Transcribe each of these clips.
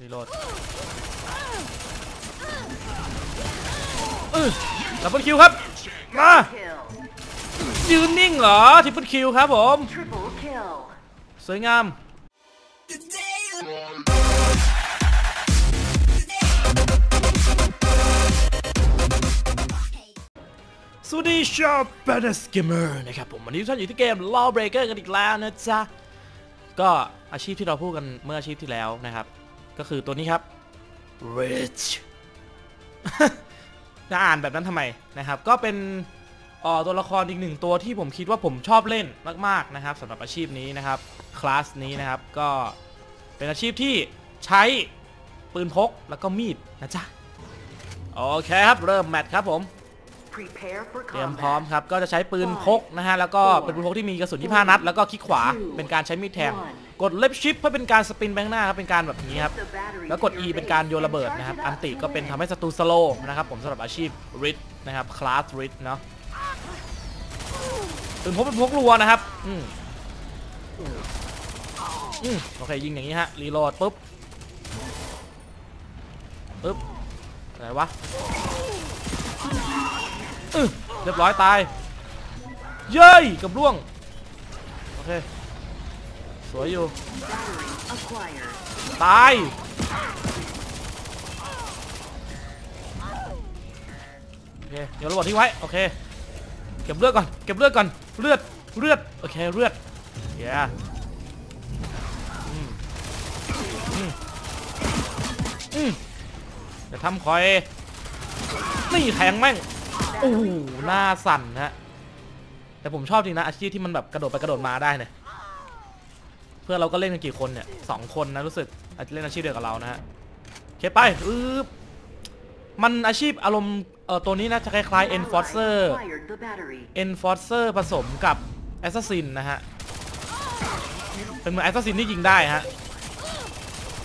รีโหลดดับเบิลคิวครับ มา ยืนนิ่งเหรอทิปเปิลคิวครับผม สวยงามสวัสดีชาวแบนสเกมเมอร์นะครับผมวันนี้ท่านอยู่ที่เกม Law Breaker กันอีกแล้วนะจ๊ะ ก็อาชีพที่เราพูดกันเมื่ออาชีพที่แล้วนะครับ ก็คือตัวนี้ครับ Rich จะอ่านแบบนั้นทำไมนะครับ ก็เป็นเอ่อตัวละครอีกหนึ่งตัวที่ผมคิดว่าผมชอบเล่นมากๆนะครับสำหรับอาชีพนี้นะครับคลาสนี้นะครับก็เป็นอาชีพที่ใช้ปืนพกแล้วก็มีดนะจ๊ะโอเคครับ เริ่มแมตช์ครับผม Prepare for เตรียมพร้อม combat. ครับ ก็จะใช้ปืนพกนะฮะ แล้วก็เป็นปืนพกที่มีกระสุน25นัด แล้วก็คลิกขวาเป็นการใช้มีดแทง กดเล็บชิปเพื่อเป็นการสปินแบงหน้าครับ เป็นการแบบนี้ครับ The battery แล้วกด to E your เป็นการ base โยนระเบิด and นะครับ charge it อั up นติ to ก็เป็น win. ทำให้ศัตรูสโลว์นะครับ ผมสำหรับอาชีพริดนะครับ คลาสริดเนาะ ปืนพกเป็นพกรัวนะครับ อืมอืมโอเค ยิงอย่างนี้ฮะ รีโหลดปุ๊บ ปุ๊บ อะไรวะ อือเรียบร้อยตาย เย้ยกับล่วง โอเค สวยอยู่ ตาย โอเค เดี๋ยวระเบิดทิ้งไว้ โอเค เก็บเลือดก่อน เก็บเลือดก่อน เลือด เลือด โอเค เลือดเย้อืมอืมอืมเดี๋ยวทำคอย นี่แทงแม่ง อ้โหหน้าสั่นฮะ แต่ผมชอบจริงนะ อาชีพที่มันแบบกระโดดไปกระโดดมาได้เนี่ย เพื่อนเราก็เล่นกันกี่คนเนี่ยสองคนนะรู้สึกอาจจะเล่นอาชีพเดียวกับเรานะฮะเคไปอืบมันอาชีพอารมณ์เออตัวนี้นะจะคล้ายๆ enforcer Enforcer ผสมกับ assassin นะฮะ เป็นเหมือน assassin ที่ยิงได้ฮะ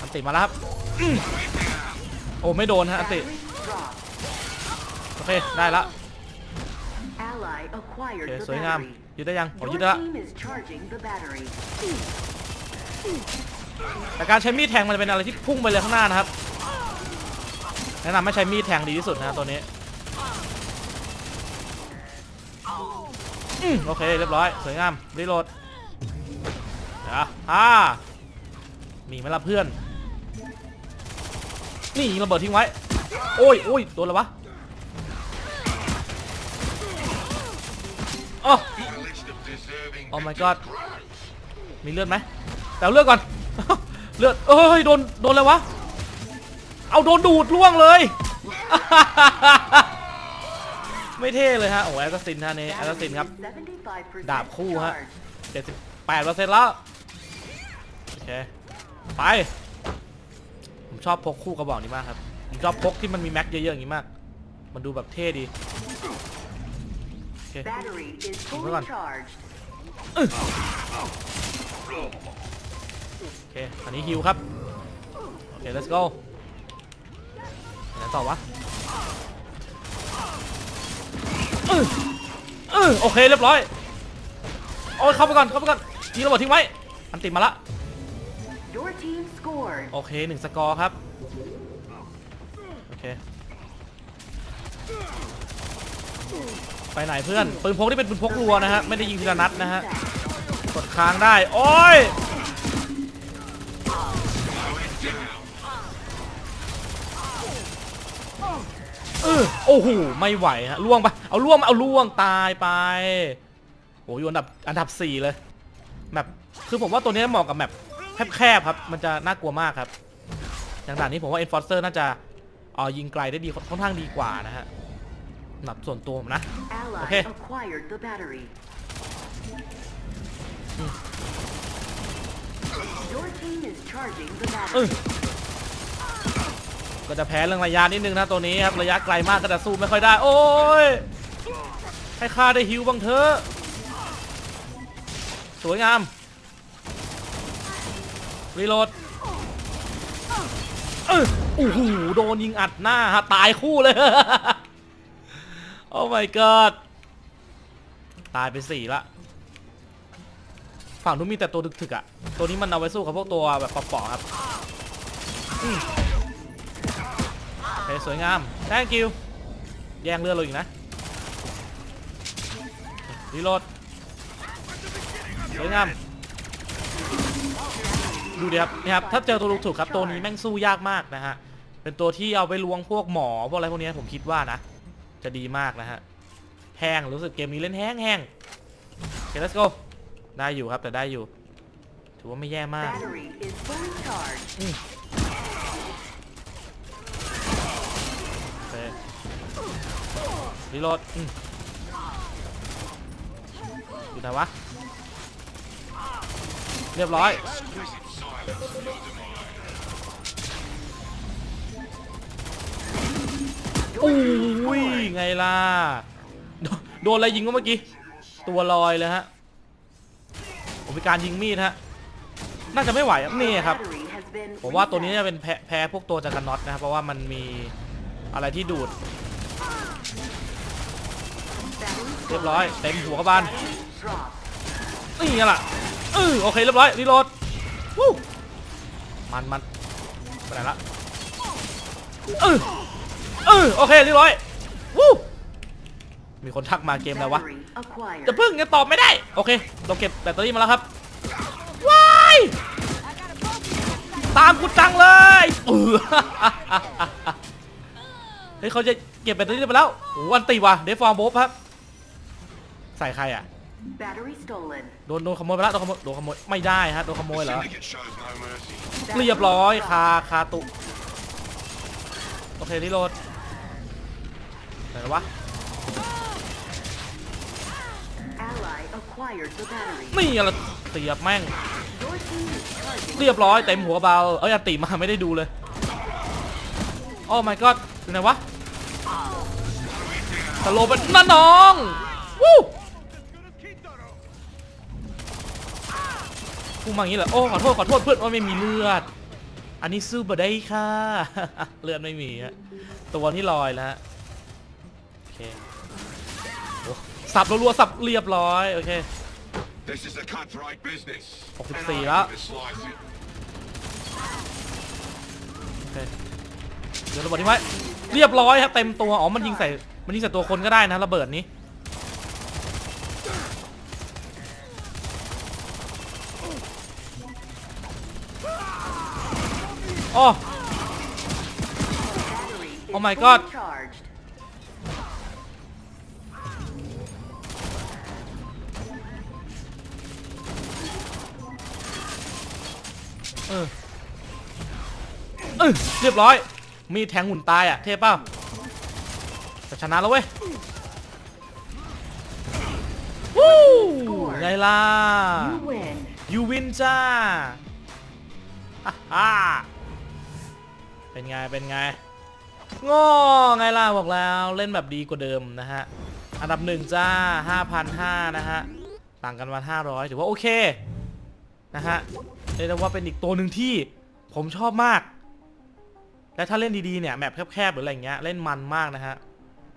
อันติมาแล้วครับอโอ้ไม่โดนฮะอันติ โอเค ได้ละ Ally โอ acquired เค the สวยงาม battery. ยึดได้ยังผม Your ยึดได้ละ team is charging the battery. แต่การใช้มีดแทงมันจะเป็นอะไรที่พุ่งไปเลยข้างหน้านะครับแนะนำให้ใช้มีดแทงดีที่สุดนะฮะตัวนี้อืมโอเคเรียบร้อยสวยงามรีโหลดเดี๋ยวอ่ามีไหมล่ะเพื่อน นี่ยิงระเบิดทิ้งไว้ โอ้ยโอ้ยโดนแล้ววะ โอ้โอ้ my god มีเลือดไหมแต่เลือดก่อน เลือดเอ้ยโดนโดนอะไรวะ เอาโดนดูดล่วงเลย ไม่เท่เลยฮะ โอ้แอสซินฮะนี่แอสซินครับ ดาบคู่ฮะ charged. 78เปอร์เซ็นต์แล้ว โอเค ไป ผมชอบพกคู่กระบอกนี้มากครับ ผมชอบพกที่มันมีแม็กเยอะๆอย่างนี้มาก มันดูแบบเท่ดี เค Battery is Hold fully on. charged. โอเคอันนี้ฮิวครับ โอเค let's go ไหนต่อวะเออเออโอเคเรียบร้อยโอ้ยเข้าไปก่อนเข้าไปก่อนยิงระเบิดทิ้งไว้ อันติดมาละ Your team scored. โอเคหนึ่งสกอร์ครับ โอเค ไปไหนเพื่อนปืนพกที่เป็นปืนพกรัวนะฮะไม่ได้ยิงทีละนัดนะฮะกดค้างได้ โอ้ยเออโอ้โหไม่ไหวฮะล่วงไปเอาล่วงมาเอาล่วงตายไปโอ้ยอันดับอันดับสี่เลยแบบคือผมว่าตัวนี้เหมาะกับแบบแคบๆครับ มันจะน่ากลัวมากครับอย่างด่านนี้ผมว่า Enforcer น่าจะเอ่อยิงไกลได้ดีค่อนข้างดีกว่านะฮะ หรับส่วนตัวผมนะ Ally Okay. acquired the battery. Your team is charging the เออ battery. ก็จะแพ้เรื่องระยะนิดนึงนะตัวนี้ครับ ระยะไกลมากก็จะสู้ไม่ค่อยได้ โอ้ย ให้ข้าได้ฮิวบ้างเถอะ สวยงาม รีโหลดเออโอ้โหโดนยิงอัดหน้าฮะตายคู่เลย โอ้ my god ตายไปสี่ละ ฝั่งนู้นมีแต่ตัวถึกๆอะ ตัวนี้มันเอาไว้สู้กับพวกตัวแบบปอๆครับอืมโอเคสวยงาม thank you แย่งเลือดเราอีกนะรีโหลดสวยงาม ดูดิครับนี่ครับ ถ้าเจอตัวลูกถูกครับ ตัวนี้แม่งสู้ยากมากนะฮะ เป็นตัวที่เอาไปลวงพวกหมอพวกอะไรพวกนี้ผมคิดว่านะ จะดีมากนะฮะแห้งรู้สึกเกมนี้เล่นแห้งแห้งโอเค let's go ได้อยู่ครับแต่ได้อยู่ ถือว่าไม่แย่มาก Battery is fully charged. โอเครีโหลดอืมอยู่ไหนวะ เรียบร้อย โอ้ยไงล่ะ โดนอะไรยิงก็เมื่อกี้ ตัวลอยเลยฮะผมมีการยิงมีดฮะ น่าจะไม่ไหวนี่ครับ ผมว่าตัวนี้จะเป็นแพ้แพพวกตัวจักรน็อตนะครับ เพราะว่ามันมีอะไรที่ดูด เรียบร้อย เต็มหัวกระบาลนี่ไงล่ะเออโอเคเรียบร้อยรีโหลดวู้มันมันไปไหนละเออ เออโอเคเรียบร้อยวู้มีคนทักมาเกมแล้ววะ Battery acquired. จะพึ่งยังตอบไม่ได้ โอเค เราเก็บแบตเตอรี่มาแล้วครับว้ายตามกูจังเลยเออเฮ้ยเขาจะเก็บแบตเตอรี่ไปแล้วโอ้โหอันตีว่ะเดฟฟอร์มโบ๊บครับ ใส่ใครอะ Battery stolen. โดนโดนขโมยไปแล้วโดนขโมยโดนขโมยไม่ได้ฮะโดนขโมยเหรอ Syndicate shows no mercy. เรียบร้อยคาคาตุโอเครีโหลด ไหนวะ Ally acquired the battery. นี่อะไรเสียบแม่ง Your team is charging. เรียบร้อยเต็มหัวเบา เอ้ยอันติมาไม่ได้ดูเลย โอ้ my god อยู่ไหนวะสโลว์เป็นนั่นน้องวู้พูดมาอย่างนี้เหรอ โอ้ ขอโทษ ขอโทษเพื่อนว่าไม่มีเลือด อันนี้สู้บ่ได้ค่ะ เลือดไม่มีฮะ ตัวที่ลอยแล้ว สับรัวๆสับเรียบร้อย โอเค This is a cutthroat business. Oh, and see I that? can slice it. โอเคเดี๋ยวระเบิดทิ้งไว้เรียบร้อยครับเต็มตัว อ๋อ มันยิงใส่ มันยิงใส่ตัวคนก็ได้นะระเบิดนี้โอ้ Battery is Oh my fully God. เออเออเรียบร้อย มีแทงหุ่นตายอะ เทพเปล่าจะชนะแล้วเว้ยวู้ไงล่ะ You win. ยูวินจ้าฮ่าฮ่าเป็นไง เป็นไงง้อไงล่ะบอกแล้วเล่นแบบดีกว่าเดิมนะฮะ อันดับหนึ่งจ้า5,500นะฮะ ต่างกันมา500ถือว่าโอเค นะฮะเรียกว่าเป็นอีกตัวหนึ่งที่ผมชอบมาก และถ้าเล่นดีๆเนี่ยแมปแคบๆหรืออะไรเงี้ยเล่นมันมากนะฮะ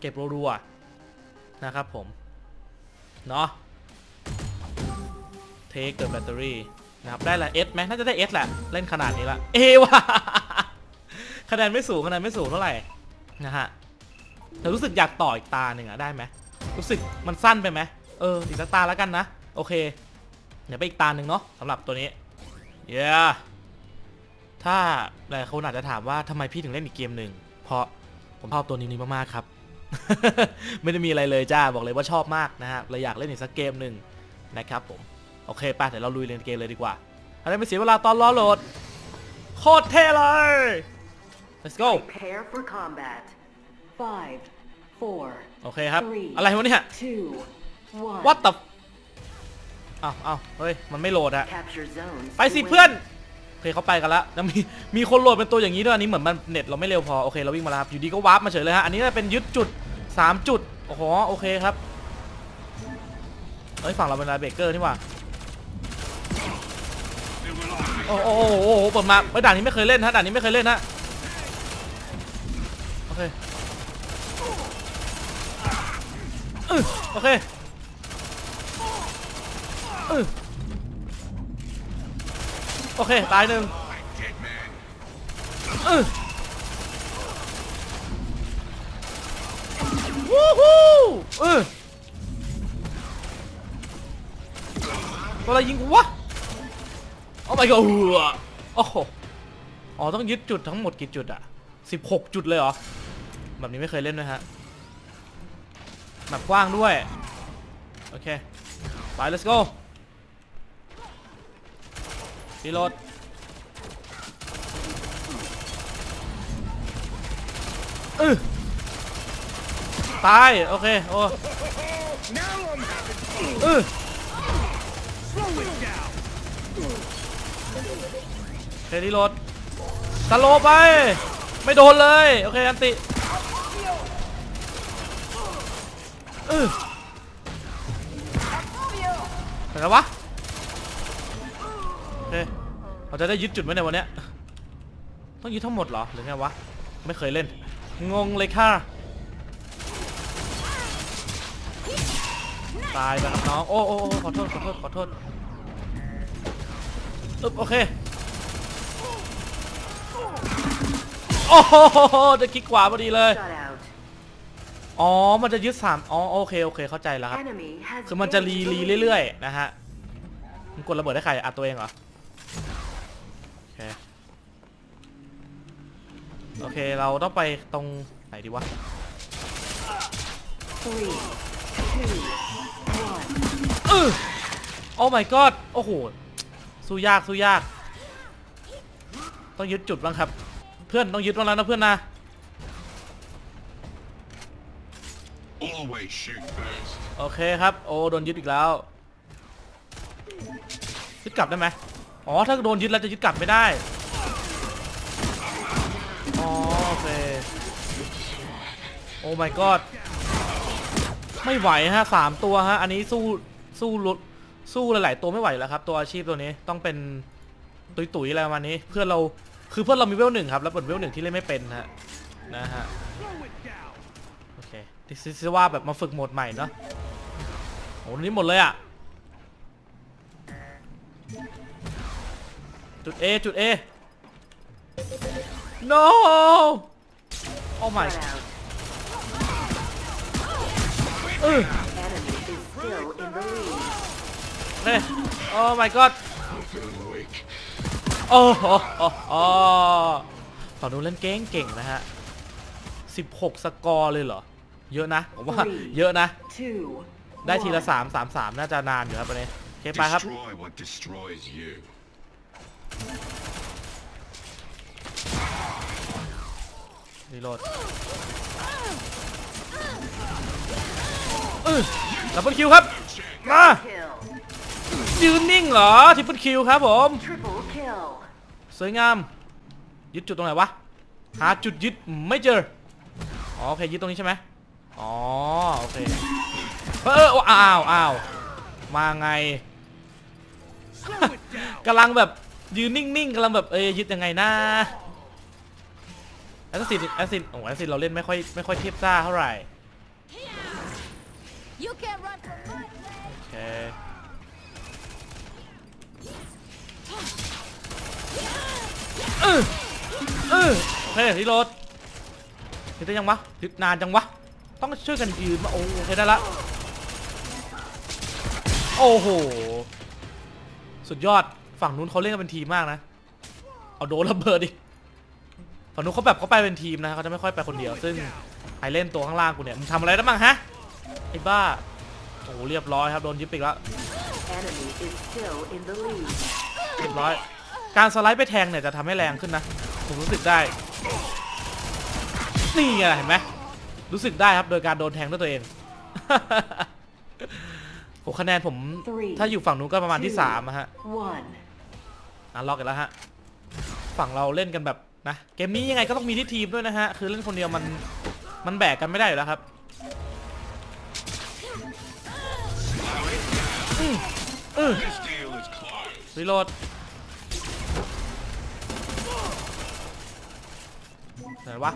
เก็บรัวๆนะครับผม เนาะ take the battery นะครับได้ละ S ไหมน่าจะได้ S แหละ เล่นขนาดนี้ละ A ว่ะคะแนนไม่สูงคะแนนไม่สูงเท่าไหร่นะฮะแต่รู้สึกอยากต่ออีกตาหนึ่งอะได้ไหม รู้สึกมันสั้นไปไหมเอออีกสักตาแล้วกันนะ โอเค เดี๋ยวไปอีกตาหนึ่งเนาะสำหรับตัวนี้เย้ถ้าหลายคนอาจจะถามว่าทำไมพี่ถึงเล่นอีกเกมหนึ่งเพราะผมชอบตัวนี้นี้มากๆครับ ไม่ได้มีอะไรเลยจ้าบอกเลยว่าชอบมากนะฮะเลยอยากเล่นอีกสักเกมหนึ่งนะครับผมโอเคไปเดี๋ยวเราลุยเล่นเกมเลยดีกว่าอะไรไม่เสียเวลาตอนรอโหลดโคตรเท่เลย let's go Prepare for combat. Five, โอเคครับ three, อะไรวะเนี่ย two, one. what the อ้าวอ้าวเฮ้ย มันไม่โหลดอะ Capture zones. ไป to สิ win. เพื่อนโอเคเขาไปกันแล้วแล้วมีมีคนโหลดเป็นตัวอย่างนี้ด้วยอันนี้เหมือนมันเน็ตเราไม่เร็วพอ โอเคเราวิ่งมาแล้วครับอยู่ดีก็วาร์ปมาเฉยเลยฮะ อันนี้น่าเป็นยึดจุด 3 จุด โอ้โห โอเคครับ เฮ้ย ฝั่งเราเป็นไลน์เบรกเกอร์นี่หว่าโอ้โหโอ้โหโอ้โหเปิดมาเฮ้ยด่านนี้ไม่เคยเล่นฮะ ด่านนี้ไม่เคยเล่นฮะ โอเคเออ โอเคโอเค ตายหนึ่ง Dead man. เออวู้ฮู้เออตัวอะไรยิงกูวะโอ้ my god โอ้โหอ๋อ ต้องยึดจุดทั้งหมดกี่จุดอะ16 จุดเลยเหรอ แบบนี้ไม่เคยเล่นด้วยฮะ แบบกว้างด้วย โอเค ไป let's go รีโหลดเออตาย โอเค โอ้เออเฮรีโหลดสโลไป ไม่โดนเลย โอเค อันติ เออเห็นแล้ววะโอเคเราจะได้ยึดจุดไหมในวันนี้ต้องยึดทั้งหมดเหรอหรือไงวะไม่เคยเล่น งงเลยค่ะ ตายไปครับน้อง โอ้โอ้ขอโทษ ขอโทษ ขอโทษอึ๊บโอเค โอ้โหจะคลิกขวาพอดีเลย อ๋อ มันจะยึดสามอ๋อ โอเค โอเค เข้าใจแล้วครับ Enemy has คือมันจะรี been รี deleted. เรื่อยๆ นะฮะมันกดระเบิดได้ใครอัดตัวเองเหรอ โอเค โอเค เราต้องไปตรงไหนดีวะ Three, two, one. เออโอ้ my god โอ้โห สู้ยาก สู้ยาก ต้องยึดจุดบ้างครับ เพื่อนต้องยึดบ้างแล้วนะเพื่อนนะ โอเคครับ โอ้โดนยึดอีกแล้ว ยึดกลับได้ไหมอ๋อ ถ้าโดนยึดแล้วจะยึดกลับไม่ได้ อ๋อโอเค โอ้ my god ไม่ไหวฮะสามตัวฮะ อันนี้สู้สู้รถสู้หลาย ๆ ตัวไม่ไหวแล้วครับ ตัวอาชีพตัวนี้ต้องเป็นตุยตุยๆอะไรประมาณนี้ เพื่อนเราคือเพื่อนเรามีเวลหนึ่งครับ แล้วเปิดเวลหนึ่งที่เล่นไม่เป็นฮะนะฮะ โอเคดิซิว่าแบบมาฝึกโหมดใหม่เนาะโอ้นี่หมดเลยอะ จุด A จุด A no โอ้ my เออเฮ้ยโอ้ my god โอ้โหโอ้โหฝั่งนู้นเล่นเก่งเก่งนะฮะ 16 สกอร์เลยเหรอ เยอะนะผมว่าเยอะนะ Two, ได้ทีละ one. 3 3 3 น่าจะนานอยู่ครับวันนี้โอเคไปครับ Destroy what destroys you. รีโหลดเออดับเบิลคิวครับ มา Kill. ยืนนิ่งเหรอทิปเปิลคิวครับผม Triple kill. สวยงาม ยึดจุดตรงไหนวะ หาจุดยึดไม่เจอ อ๋อโอเคยึดตรงนี้ใช่ไหมอ๋อโอเคเออเอออ้าวอ้าวมาไงกำลังแบบยืนนิ่งๆกำลังแบบเอ้ยยึดยังไงนะแอสซินแอสซินโอ้แอสซินเราเล่นไม่ค่อยไม่ค่อยเทียบซ่าเท่าไหร่โอเคเออเออโอเครีโหลด ยึดได้ยังวะยึดนานจังวะ ต้องช่วยกันยืนมาโอ้โอเคได้ละโอ้โห สุดยอด ฝั่งนู้นเขาเล่นกันเป็นทีมมากนะ เอาโดนระเบิดอีกฝั่งนู้นเขาแบบเขาไปเป็นทีมนะเขาจะไม่ค่อยไปคนเดียว ซึ่งไอเล่นตัวข้างล่างกูเนี่ย มึงทำอะไรได้บ้างฮะ ไอ้บ้า โอ้เรียบร้อยครับ โดนยึดไปอีกแล้วเรียบร้อย การสไลด์ไปแทงเนี่ยจะทำให้แรงขึ้นนะ ผมรู้สึกได้ นี่ไงเห็นไหมรู้สึกได้ครับโดยการโดนแทงด้วยตัวเองโหคะแนนผมถ้าอยู่ฝั่งนู้นก็ประมาณที่สามอะฮะ One. อะล็อกกันแล้วฮะฝั่งเราเล่นกันแบบนะเกมนี้ยังไงก็ต้องมีที่ทีมด้วยนะฮะคือเล่นคนเดียวมันมันแบกกันไม่ได้อยู่แล้วครับอืมอือ This deal is closed. รีโหลดไหนวะ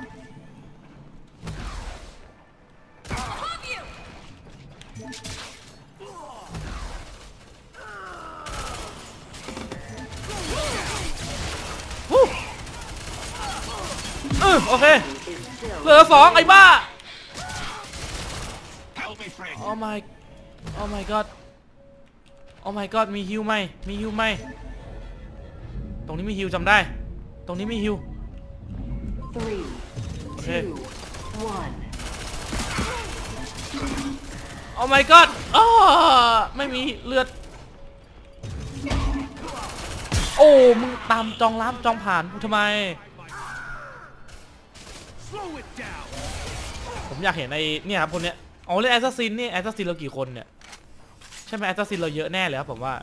เออโอเค is still เหลือสองไอ้บ้า Help me, friend. โอ้ my โอ้ my god โอ้ my god มีฮิวไหมมีฮิวไหมตรงนี้มีฮิวจำได้ ตรงนี้มีฮิว three, Okay. two, one. โอ้ my god อ้อไม่มีเลือด โอ้ มึงตามจองล้ามจองผ่านกูทำไม ผมอยากเห็นไอ้เนี่ยครับคนเนี้ย อ๋อเล่นแอสซัสซินนี่แอสซัสซินเรากี่คนเนี่ย ใช่ไหมแอสซัสซินเราเยอะแน่เลยครับผมว่า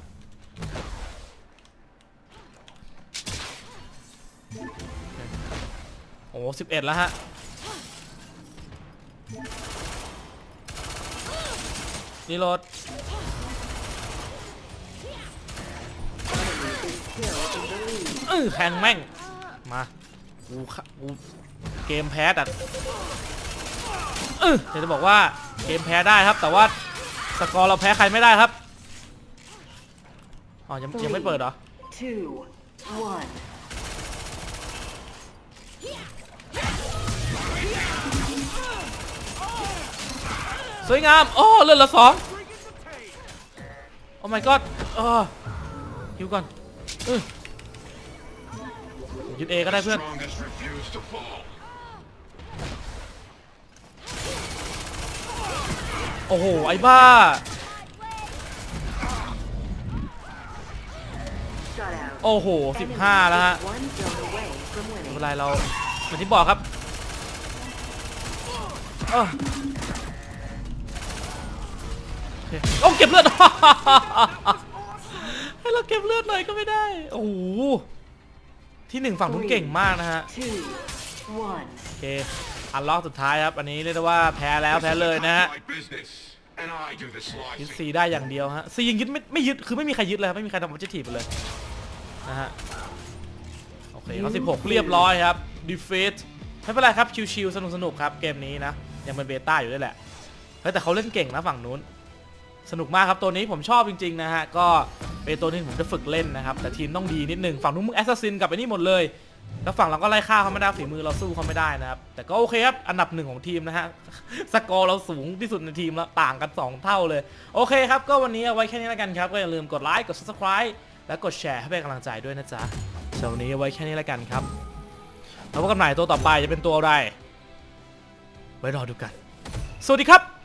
โอ้สิบเอ็ดแล้วฮะ รีโหลดเออแทงแม่ง มา กูกูเกมแพ้แต่เออเดี๋ยวจะบอกว่าเกมแพ้ได้ครับ แต่ว่าสกอร์เราแพ้ใครไม่ได้ครับ อ๋อ ยังยังไม่เปิดเหรอ สวยงาม โอ้เลือดละสองโอ้ my god เออฮิวก่อนยึดเอก็ได้เพื่อนโอ้โห ไอ้บ้า โอ้โห 15 แล้วฮะไม่เป็นไรเราเหมือนที่บอกครับ เออโอเคโอ้เก็บเลือด ให้เราเก็บเลือดหน่อยก็ไม่ได้ โอ้โห ที่หนึ่งฝั่งนู้นเก่งมากนะฮะ Two, one. โอเค อันล็อกสุดท้ายครับ อันนี้เรียกได้ว่าแพ้แล้วแพ้เลยนะฮะ My business, and I do the ยึด slicing. ซีได้อย่างเดียวฮะซียังยึดไม่ไม่ยึด คือไม่มีใครยึดเลยครับไม่มีใครทำออบเจกตีฟไปเลยนะฮะ โอเคเอา16เรียบร้อยครับดีเฟตไม่เป็นไรครับชิวๆสนุกๆครับเกมนี้นะ ยังเป็นเบต้าอยู่ด้วยแหละเฮ้ยแต่เขาเล่นเก่งนะฝั่งนู้น สนุกมากครับตัวนี้ผมชอบจริงๆนะฮะก็เป็นตัวที่ผมจะฝึกเล่นนะครับ แต่ทีมต้องดีนิดนึงฝั่งนู้นมึงแอสซัสซินกับไอ้นี่หมดเลย แล้วฝั่งเราก็ไล่ฆ่าเขาไม่ได้ฝีมือเราสู้เขาไม่ได้นะครับ แต่ก็โอเคครับ อันดับหนึ่งของทีมนะฮะสกอร์เราสูงที่สุดในทีมแล้วต่างกัน 2 เท่าเลย โอเคครับ ก็วันนี้เอาไว้แค่นี้แล้วกันครับ ก็อย่าลืมกดไลค์กด subscribe และกดแชร์ให้เป็นกำลังใจด้วยนะจ๊ะสำหรับวันนี้เอาไว้แค่นี้แล้วกันครับแล้วพบกันใหม่ตัวต่อไปจะเป็นตัวอะไรไว้รอดูกัน สวัสดีครับ